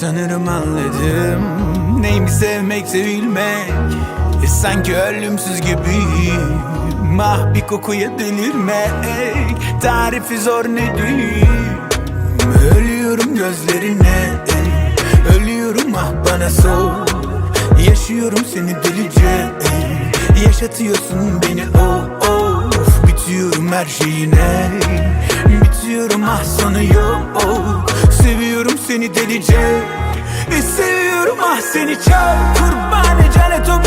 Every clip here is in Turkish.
Sanırım anladım. Neymiş sevmek sevilmek? E, Sanki ölümsüz gibiyim. Ah bir kokuya delirmek. Tarifi zor nedir? Ölüyorum gözlerine. Ölüyorum ah bana sor. Yaşıyorum seni delice. Yaşatıyorsun beni oh of Bitiyorum her şeyine. Bitiyorum ah sonu yok. oh. Seviyorum seni delice. E, Seviyorum ah seni çok Kurban canet o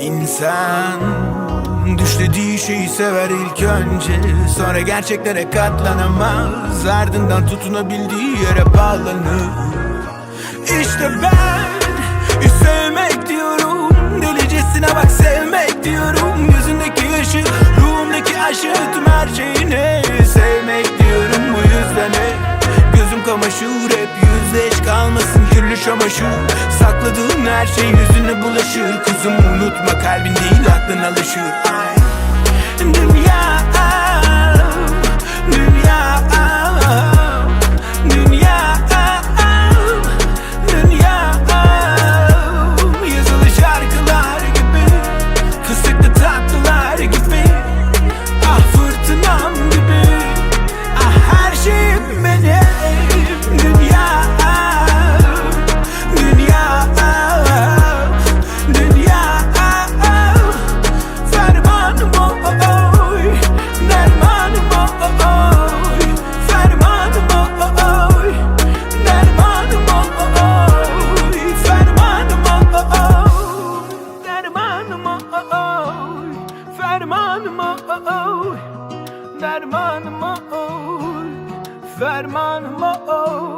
İnsan Düşlediği şeyi sever ilk önce. Sonra gerçeklere katlanamaz. Ardından tutunabildiği yere bağlanır. İşte ben Sevmek diyorum. Delicesine bak sevmek diyorum. Yüzündeki yaşı Ruhumdaki aşı Tüm her şeyini Gözüm kamaşır hep yüzleş kalmasın kirli çamaşır Sakladığın her şey yüzüne bulaşır Kızım unutma kalbin değil aklın alışır Ay. Dünya ferman mı olur, ferman mı olur?